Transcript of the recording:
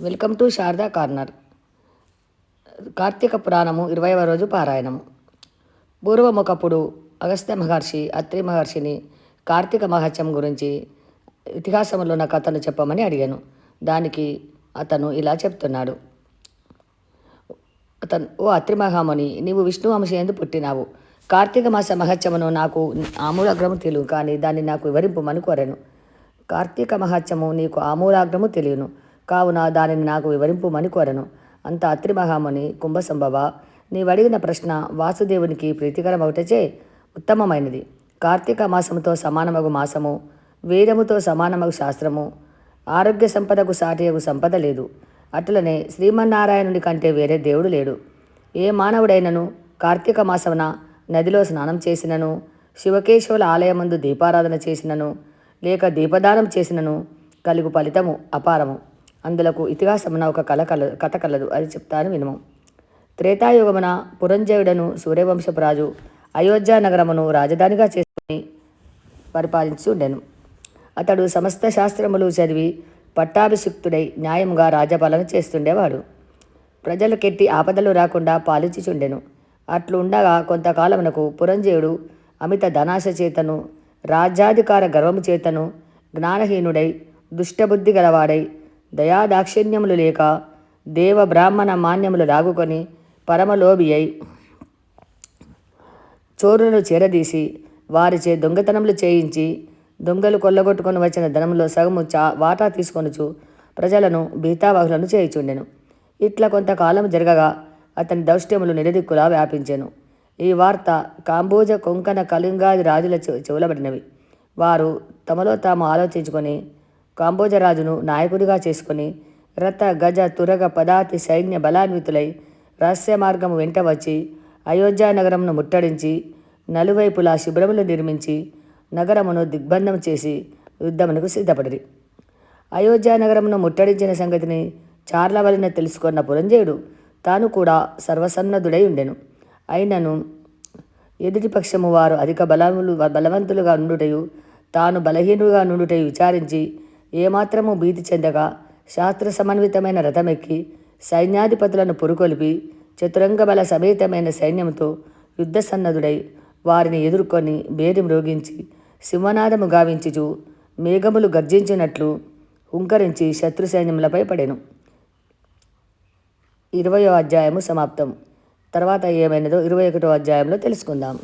Welcome to Sharada corner. Karthika Puranam ఇరవైవ రోజు పారాయణము. పూర్వం ఒకప్పుడు అగస్త్య మహర్షి అత్రి మహర్షిని కార్తీక మహత్యం గురించి ఇతిహాసంలో ఉన్న కథను చెప్పమని అడిగాను. దానికి అతను ఇలా చెప్తున్నాడు. అతను ఓ అత్రి మహాముని నీవు విష్ణు వంశయందు పుట్టినావు. కార్తీక మాస మహత్యమును నాకు ఆమూలాగ్రము తెలియదు కానీ దాన్ని నాకు వివరింపమని కోరాను. కార్తీక మహత్యము నీకు ఆమూలాగ్రము తెలియను. కావున దానిని నాకు వివరింపుమని కోరను. అంత అత్రి మహాముని కుంభసంభవ. నీవడిగిన ప్రశ్న వాసుదేవునికి ప్రీతికరమవుటచే ఉత్తమమైనది. కార్తీక మాసముతో సమానమగు మాసము వేదముతో సమానమగు శాస్త్రము. ఆరోగ్య సంపదకు సాటియగు సంపద లేదు. అట్లనే శ్రీమన్నారాయణుని కంటే వేరే దేవుడు లేడు. ఏ మానవుడైనను కార్తీక మాసమున నదిలో స్నానం చేసినను శివకేశవుల ఆలయమందు దీపారాధన చేసినను లేక దీపదానం చేసినను కలుగు ఫలితము అపారము. అందులకు ఇతిహాసమున ఒక కల కల కథ కలదు. అది చెప్తాను వినుము. త్రేతాయుగమున పురంజయుడను సూర్యవంశపు రాజు అయోధ్య నగరమును రాజధానిగా చేసుకుని పరిపాలించి ఉండెను అతడు సమస్త శాస్త్రములు చదివి పట్టాభిషిక్తుడై న్యాయంగా రాజపాలన చేస్తుండేవాడు. ప్రజలకెట్టి ఆపదలు రాకుండా పాలించుచుండెను. అట్లు ఉండగా కొంతకాలమునకు పురంజయుడు అమిత ధనాశ చేతను రాజ్యాధికార గర్వము చేతను జ్ఞానహీనుడై దుష్టబుద్ధి గలవాడై దయాదాక్షిణ్యములు లేక దేవ బ్రాహ్మణ మాన్యములు లాగుకొని పరమలోభి అయి చోరులను చేరదీసి వారిచే దొంగతనములు చేయించి దొంగలు కొల్లగొట్టుకొని వచ్చిన ధనంలో సగము చా వాటా తీసుకొనుచు ప్రజలను భీతావహులను చేయుచుండెను. ఇట్లా కొంతకాలం జరగగా అతని దౌష్ట్యములు నిరదిక్కులా వ్యాపించెను. ఈ వార్త కాంబోజ కొంకణ కళింగాది రాజుల చెవులబడినవి. వారు తమలో తాము ఆలోచించుకొని కాంబోజరాజును నాయకుడిగా చేసుకుని రథ గజ తురగ పదాతి సైన్య బలాన్వితులై రహస్య మార్గము వెంట వచ్చి అయోధ్య నగరమును ముట్టడించి నలువైపులా శిబిరములు నిర్మించి నగరమును దిగ్బంధం చేసి యుద్ధమునకు సిద్ధపడిరి. అయోధ్య నగరమును ముట్టడించిన సంగతిని చార్లవలన తెలుసుకున్న పురంజయుడు తాను కూడా సర్వసన్నద్ధుడై ఉండెను. అయినను ఎదుటిపక్షము వారు అధిక బలములు బలవంతులుగా నుండుటయు తాను బలహీనుగా నుండుటయు విచారించి ఏమాత్రము భీతి చెందగా శాస్త్ర సమన్వితమైన రథమెక్కి సైన్యాధిపతులను పురుకొలిపి చతురంగ బల సమేతమైన సైన్యంతో యుద్ధ సన్నదుడై వారిని ఎదుర్కొని బేరి మ్రోగించి సింహనాదము గావించుచు మేఘములు గర్జించినట్లు హుంకరించి శత్రు సైన్యములపై పడెను. ఇరవయో అధ్యాయము సమాప్తం. తర్వాత ఏమైనదో ఇరవై ఒకటో అధ్యాయంలో తెలుసుకుందాం.